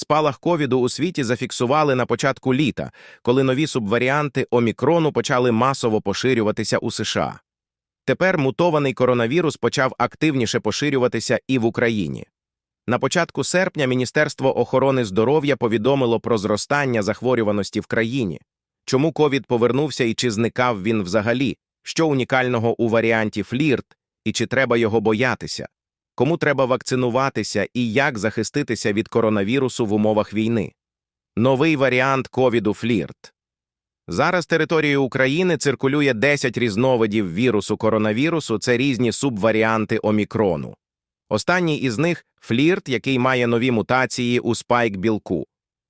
Спалах ковіду у світі зафіксували на початку літа, коли нові субваріанти омікрону почали масово поширюватися у США. Тепер мутований коронавірус почав активніше поширюватися і в Україні. На початку серпня Міністерство охорони здоров'я повідомило про зростання захворюваності в країні. Чому ковід повернувся і чи зникав він взагалі? Що унікального у варіанті флірт, і чи треба його боятися? Кому треба вакцинуватися і як захиститися від коронавірусу в умовах війни? Новий варіант ковіду флірт. Зараз територією України циркулює 10 різновидів вірусу коронавірусу, це різні субваріанти омікрону. Останній із них флірт, який має нові мутації у спайк-білку.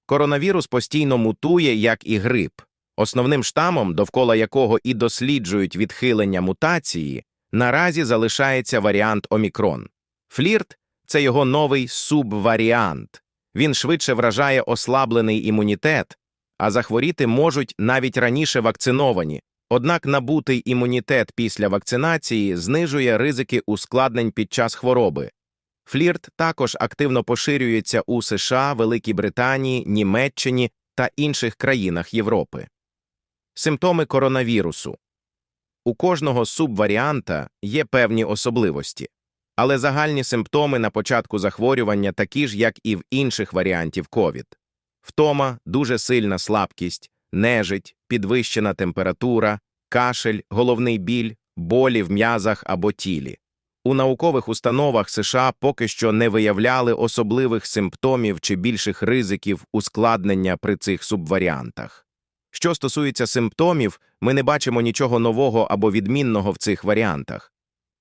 Коронавірус постійно мутує, як і грип. Основним штамом, довкола якого і досліджують відхилення мутації, наразі залишається варіант омікрон. Флірт це його новий субваріант. Він швидше вражає ослаблений імунітет, а захворіти можуть навіть раніше вакциновані. Однак набутий імунітет після вакцинації знижує ризики ускладнень під час хвороби. Флірт також активно поширюється у США, Великій Британії, Німеччині та інших країнах Європи. Симптоми коронавірусу у кожного субваріанта є певні особливості, але загальні симптоми на початку захворювання такі ж, як і в інших варіантів ковід. Втома, дуже сильна слабкість, нежить, підвищена температура, кашель, головний біль, болі в м'язах або тілі. У наукових установах США поки що не виявляли особливих симптомів чи більших ризиків ускладнення при цих субваріантах. Що стосується симптомів, ми не бачимо нічого нового або відмінного в цих варіантах.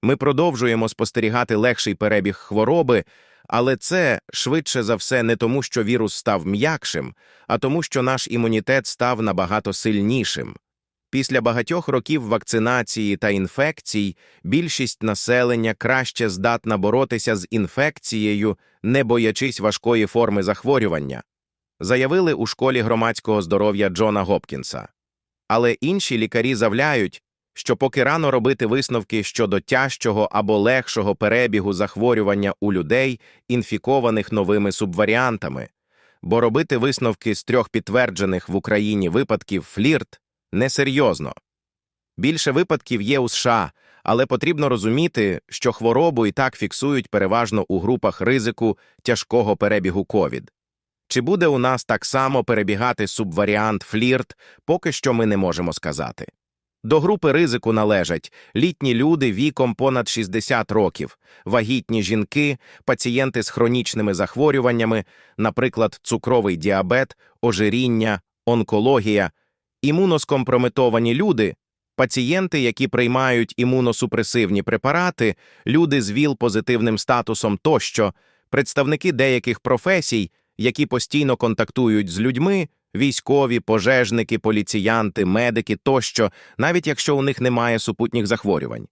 Ми продовжуємо спостерігати легший перебіг хвороби, але це швидше за все не тому, що вірус став м'якшим, а тому, що наш імунітет став набагато сильнішим. Після багатьох років вакцинації та інфекцій більшість населення краще здатна боротися з інфекцією, не боячись важкої форми захворювання, заявили у школі громадського здоров'я Джона Гопкінса. Але інші лікарі завляють, що поки рано робити висновки щодо тяжчого або легшого перебігу захворювання у людей, інфікованих новими субваріантами, бо робити висновки з трьох підтверджених в Україні випадків флірт несерйозно. Більше випадків є у США, але потрібно розуміти, що хворобу і так фіксують переважно у групах ризику тяжкого перебігу ковід. Чи буде у нас так само перебігати субваріант флірт, поки що ми не можемо сказати. До групи ризику належать літні люди віком понад 60 років, вагітні жінки, пацієнти з хронічними захворюваннями, наприклад, цукровий діабет, ожиріння, онкологія, імуноскомпрометовані люди, пацієнти, які приймають імуносупресивні препарати, люди з ВІЛ-позитивним статусом тощо, представники деяких професій, які постійно контактують з людьми, військові, пожежники, поліціянти, медики тощо, навіть якщо у них немає супутніх захворювань.